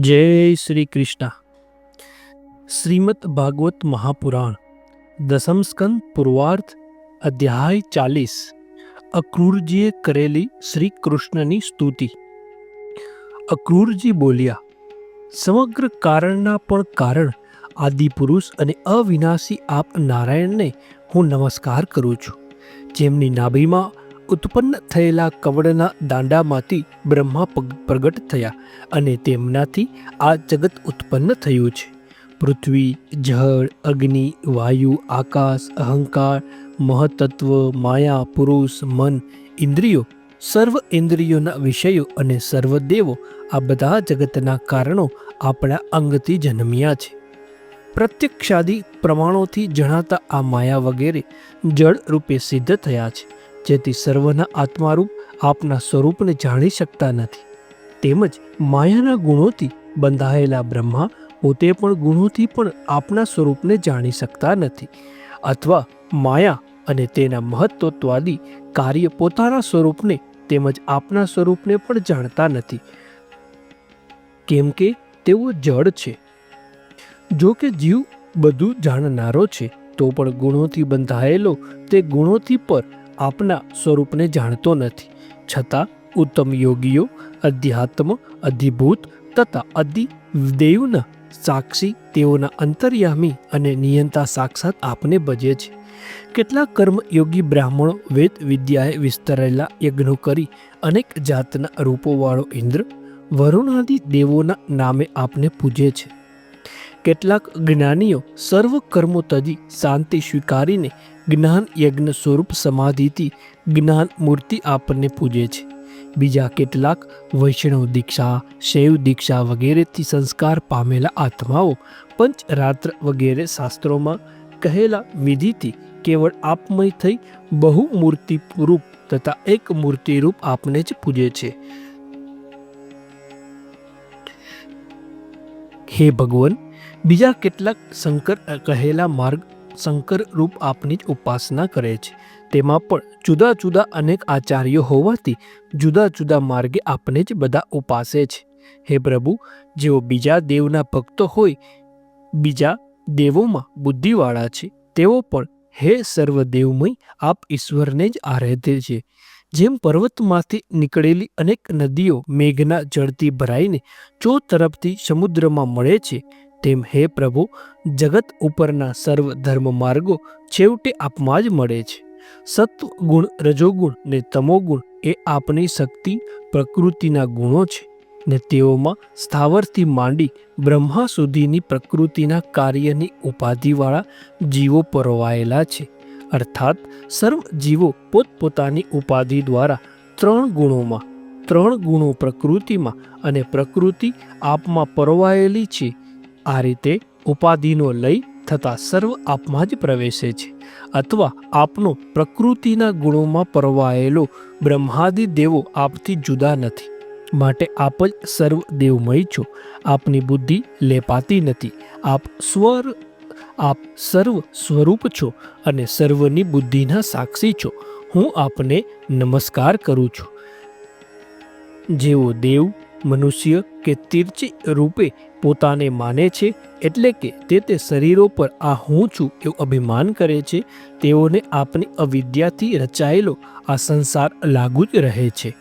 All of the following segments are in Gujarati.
જય શ્રી કૃષ્ણ. શ્રીમદ ભાગવત મહાપુરાણ, દસમ સ્કંદ પૂર્વાર્થ અધ્યાય ચાલીસ, અક્રૂરજીએ કરેલી શ્રી કૃષ્ણની સ્તુતિ. અક્રૂરજી બોલ્યા, સમગ્ર કારણના પણ કારણ આદિપુરુષ અને અવિનાશી આપ નારાયણને હું નમસ્કાર કરું છું. જેમની નાભીમાં ઉત્પન્ન થયેલા કવળના દાંડામાંથી બ્રહ્મા પ્રગટ થયા અને તેમનાથી આ જગત ઉત્પન્ન થયું છે. પૃથ્વી, જળ, અગ્નિ, વાયુ, આકાશ, અહંકાર, મહતત્વ, માયા, પુરુષ, મન, ઇન્દ્રિયો, સર્વ ઇન્દ્રિયોના વિષયો અને સર્વ દેવો આ બધા જગતના કારણો આપણા અંગથી જન્મ્યા છે. પ્રત્યક્ષાદી પ્રમાણોથી જણાતા આ માયા વગેરે જળ રૂપે સિદ્ધ થયા છે. જેથી સર્વના આત્મારૂપ આપના સ્વરૂપને જાણી શકતા નથી. તેમજ માયાના ગુણોથી બંધાયેલા બ્રહ્મા પોતે પણ ગુણોથી પણ આપના સ્વરૂપને જાણી શકતા નથી. અથવા માયા અને તેના મહત્વત્વાદી કાર્ય પોતાના સ્વરૂપને તેમજ આપના સ્વરૂપને પણ જાણતા નથી. કેમ કે તેઓ જડ છે. જો કે જીવ બધું જાણનારો છે, તો પણ ગુણોથી બંધાયેલો તે ગુણોથી પર આપના સ્વરૂપને જાણતો નથી. છતાં ઉત્તમ યોગીઓ, અધ્યાત્મ, અધિભૂત તથા અધિ દેવના સાક્ષી તેઓના અંતર્યામી અને નિયંતા સાક્ષાત આપને ભજે છે. કેટલાક કર્મયોગી બ્રાહ્મણો વેદ વિદ્યાએ વિસ્તરેલા યજ્ઞો કરી અનેક જાતના રૂપોવાળો ઇન્દ્ર, વરુણાદિ દેવોના નામે આપને પૂજે છે. કેટલાક જ્ઞાનીઓ સર્વ કર્મો તજી શાંતિ સ્વીકારીને જ્ઞાન યજ્ઞ સ્વરૂપ સમાધિથી જ્ઞાન મૂર્તિ આપણને પૂજે છે. બીજા કેટલાક વૈષ્ણવ દીક્ષા, શૈવ દીક્ષા વગેરેથી સંસ્કાર પામેલા આત્માઓ પંચરાત્ર વગેરે શાસ્ત્રોમાં કહેલા વિધિથી કેવળ આપમય થઈ બહુ મૂર્તિ રૂપ તથા એક મૂર્તિ રૂપ આપને જ પૂજે છે. હે ભગવાન બીજા કેટલાક શંકર કહેલા માર્ગ શંકર રૂપ આપની જ ઉપાસના કરે છે. તેમાં પણ જુદા જુદા અનેક આચાર્યો હોવાથી જુદા જુદા માર્ગે આપને જ બધા ઉપાસે છે. હે પ્રભુ, જેઓ બીજા દેવના ભક્તો હોય, બીજા દેવોમાં બુદ્ધિવાળા છે, તેઓ પણ હે સર્વદેવમય, આપ ઈશ્વરને જ આરાધે છે. જેમ પર્વતમાંથી નીકળેલી અનેક નદીઓ મેઘના જળથી ભરાઈને ચો તરફથી સમુદ્રમાં મળે છે તેમ હે પ્રભુ, જગત ઉપરના સર્વ ધર્મ માર્ગો છેવટે આપમાં જ મળે છે. સત્વ ગુણ, રજોગુણ ને તમોગુણ એ આપની શક્તિ, પ્રકૃતિના ગુણો છે ને તેઓમાં સ્થાવરથી માંડી બ્રહ્મા સુધીની પ્રકૃતિના કાર્યની ઉપાધિવાળા જીવો પરોવાયેલા છે. અર્થાત, સર્વ જીવો પોતપોતાની ઉપાધિ દ્વારા ત્રણ ગુણોમાં, ત્રણ ગુણો પ્રકૃતિમાં અને પ્રકૃતિ આપમાં પરોવાયેલી છે. આ રીતે ઉપાધિનો લય થતાં સર્વ આપમાં જ પ્રવેશે છે. અથવા આપનો પ્રકૃતિના ગુણોમાં પરવાયેલો બ્રહ્માદિ દેવો આપથી જુદા નથી. માટે આપ જ સર્વ દેવમય છો. આપની બુદ્ધિ લેપાતી નથી. આપ સ્વર, આપ સર્વ સ્વરૂપ છો અને સર્વની બુદ્ધિના સાક્ષી છો. હું આપને નમસ્કાર કરું છું. જેઓ દેવ, મનુષ્ય કે તીર્ચ રૂપે પોતાને માને છે એટલે કે તે તે શરીરો પર આ હું છું એવું અભિમાન કરે છે, તેઓને આપની અવિદ્યાથી રચાયેલો આ સંસાર લાગુ જ રહે છે.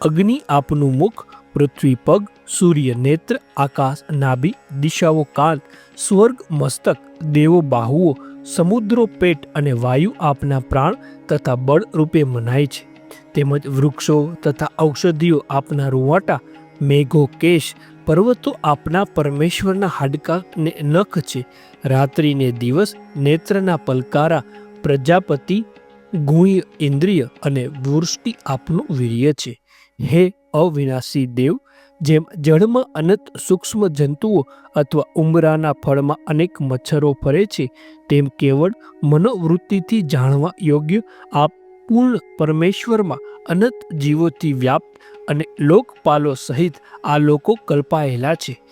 અગ્નિ આપનું મુખ, પૃથ્વી પગ, સૂર્ય નેત્ર, આકાશ નાભી, દિશાઓ કાન, સ્વર્ગ, મસ્તક, દેવો, બાહુઓ, સમુદ્રો, પેટ અને વાયુ આપના પ્રાણ તથા બળ રૂપે મનાય છે. તેમજ વૃક્ષો તથા ઔષધિઓ આપના રૂવાટા, મેઘો, કેશ પર્વતો આપના પરમેશ્વરના હાડકા ને નખ છે રાત્રિને દિવસ નેત્રના પલકારા પ્રજાપતિ ગુણ્ય ઇન્દ્રિય અને વૃષ્ટિ આપનું વીર્ય છે. હે અવિનાશી દેવ, જેમ જળમાં અનંત સૂક્ષ્મ જંતુઓ અથવા ઉંબરાના ફળમાં અનેક મચ્છરો ફરે છે, તેમ કેવળ મનોવૃત્તિથી જાણવા યોગ્ય આપ પૂર્ણ પરમેશ્વરમાં અનંત જીવોથી વ્યાપ્ત અને લોકપાલો સહિત આ લોકો કલ્પાયેલા છે.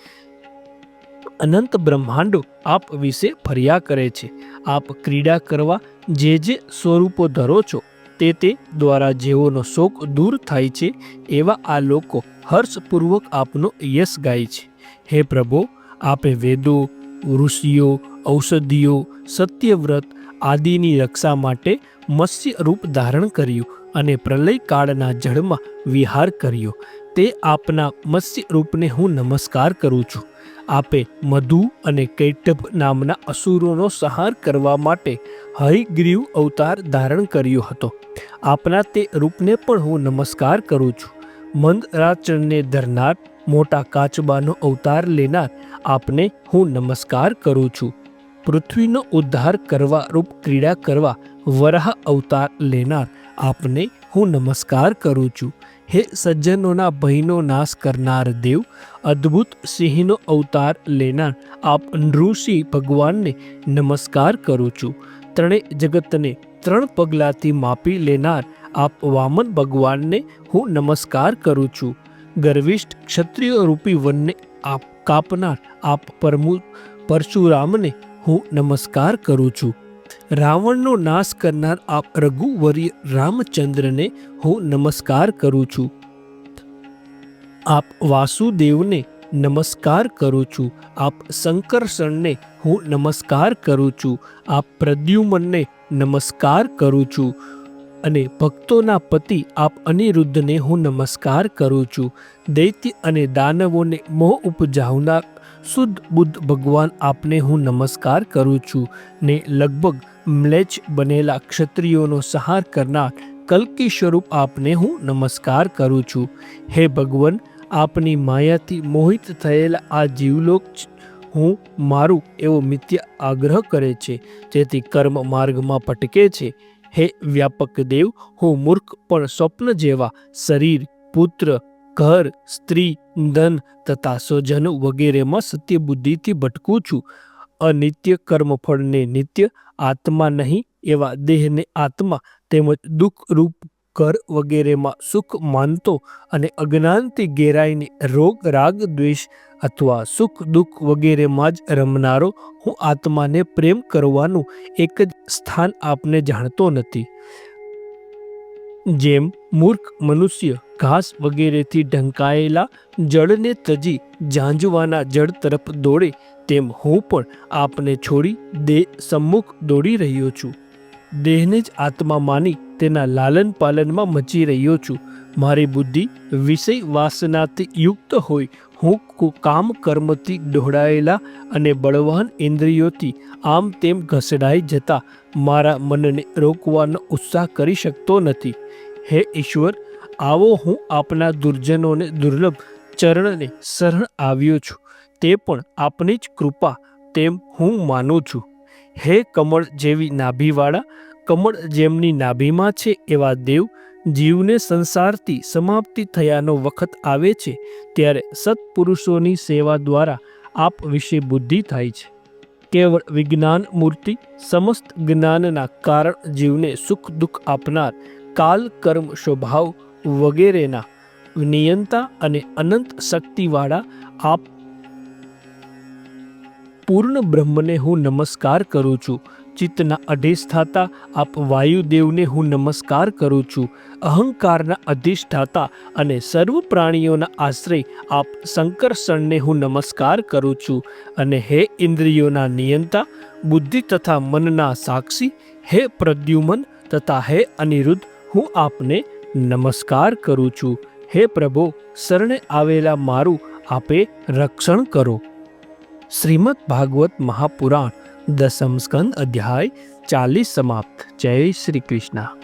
અનંત બ્રહ્માંડો આપ વિશે ફર્યા કરે છે. આપ ક્રીડા કરવા જે જે સ્વરૂપો ધરો છો, તે તે દ્વારા જેઓનો શોક દૂર થાય છે, એવા આ લોકો હર્ષપૂર્વક આપનો યશ ગાય છે. હે પ્રભો, આપે વેદો, ઋષિઓ, ઔષધિઓ, સત્યવ્રત આદિની રક્ષા માટે મત્સ્ય રૂપ ધારણ કર્યું અને પ્રલય કાળના જળમાં વિહાર કર્યો. તે આપના મત્સ્ય રૂપને હું નમસ્કાર કરું છું. આપે મધુ અને કૈટભ નામના અસુરોનો સંહાર કરવા માટે હરિગ્રીવ અવતાર ધારણ કર્યો હતો. આપના તે રૂપને પણ હું નમસ્કાર કરું છું. મંદરાચરને ધરનાર મોટા કાચબાનો અવતાર લેનાર આપને હું નમસ્કાર કરું છું. પૃથ્વીનો ઉદ્ધાર કરવા રૂપ ક્રીડા કરવા વરાહ અવતાર લેનાર આપને હું નમસ્કાર કરું છું. હે સજ્જનોના ભયનો નાશ કરનાર દેવ, અદ્ભુત સિંહનો અવતાર લેનાર આપ નૃષિ ભગવાનને નમસ્કાર કરું છું. ત્રણેય જગતને ત્રણ પગલાંથી માપી લેનાર આપ વામન ભગવાનને હું નમસ્કાર કરું છું. ગર્વિષ્ઠ ક્ષત્રિય રૂપી વનને આપ કાપનાર આપ પરમુ, પરશુરામને હું નમસ્કાર કરું છું. રાવણનો નાશ કરનાર આપ રઘુવર્ય રામચંદ્રને હું નમસ્કાર કરું છું. આપ વાસુદેવને નમસ્કાર કરું છું. આપ શંકરસણને હું નમસ્કાર કરું છું. આપ પ્રદ્યુમનને નમસ્કાર કરું છું. અને ભક્તોના પતિ આપ અનિરુદ્ધને હું નમસ્કાર કરું છું. દૈત્ય અને દાનવોને મોહ ઉપજાવનાર શુદ્ધ બુદ્ધ ભગવાન આપને હું નમસ્કાર કરું છું ને લગભગ મ્લેચ બનેલા ક્ષત્રિયોનો સહાર કરનાર કલ્કી સ્વરૂપ આપને હું નમસ્કાર કરું છું. હે ભગવાન, આપની માયાથી મોહિત થયેલા આ જીવલોક હું મારું એવો મિથ્યા આગ્રહ કરે છે, જેથી કર્મ માર્ગમાં ભટકે છે. હે વ્યાપક દેવ, હું મૂર્ખ પણ સ્વપ્ન જેવા શરીર, પુત્ર ઘર, સ્ત્રી, ધન તથા સ્વજન વગેરેમાં સત્ય બુદ્ધિથી ભટકું છું. અનિત્ય કર્મફળને નિત્ય આત્મા નહીં, એવા દેહને આત્મા તેમજ દુઃખ રૂપ ઘર વગેરેમાં સુખ માનતો અને અજ્ઞાનથી ઘેરાઈને રોગ, રાગ, દ્વેષ અથવા સુખ, દુઃખ વગેરેમાં જ રમનારો હું આત્માને પ્રેમ કરવાનું એક જ સ્થાન આપને જાણતો નથી. જેમ મૂર્ખ મનુષ્ય ઘાસ વગેરેથી ઢંકાયેલા જળને તજી ઝાંઝવાના જળ તરફ દોડે, તેમ હું પણ આપને છોડી દેહ સમ્મુખ દોડી રહ્યો છું. દેહને જ આત્મા માની તેના લાલન પાલનમાં મચી રહ્યો છું. મારી બુદ્ધિ વિષય વાસનાથી યુક્ત હોય. હું કામ કર્મથી દોડાયેલા અને બળવાન ઇન્દ્રિયોથી આમ તેમ ઘસડાઈ જતા મારા મનને રોકવાનો ઉત્સાહ કરી શકતો નથી. હે ઈશ્વર, આવો હું આપના દુર્જનોને દુર્લભ ચરણને શરણ આવ્યો છું. તે પણ આપની જ કૃપા તેમ હું માનું છું. હે કમળ જેવી નાભીવાળા, કમળ જેમની નાભીમાં છે એવા દેવ જીવને સંસારથી સમાપ્તિ થયાનો વખત આવે છે, ત્યારે સત્પુરુષોની સેવા દ્વારા આપ વિશે બુદ્ધિ થાય છે. કેવળ વિજ્ઞાન મૂર્તિ, સમસ્ત જ્ઞાનના કારણ જીવને સુખ દુઃખ આપનાર કાલ કર્મ સ્વભાવ વગેરેના નિયંતા અને અનંત શક્તિવાળા આપ પૂર્ણ બ્રહ્મને હું નમસ્કાર કરું છું. ચિત્તના અધિષ્ઠાતા આપ વાયુદેવને હું નમસ્કાર કરું છું. અહંકારના અધિષ્ઠાતા અને સર્વ પ્રાણીઓના આશ્રય આપ શંકરસણને હું નમસ્કાર કરું છું. અને હે ઇન્દ્રિયોના નિયંતા, બુદ્ધિ તથા મનના સાક્ષી, હે પ્રદ્યુમન તથા હે અનિરુદ્ધ, હું આપને નમસ્કાર કરું છું. હે પ્રભો, શરણે આવેલા મારું આપે રક્ષણ કરો. શ્રીમદ ભાગવત મહાપુરાણ દસમ સ્કંદ અધ્યાય ચાલીસ સમાપ્ત. જય શ્રી કૃષ્ણ.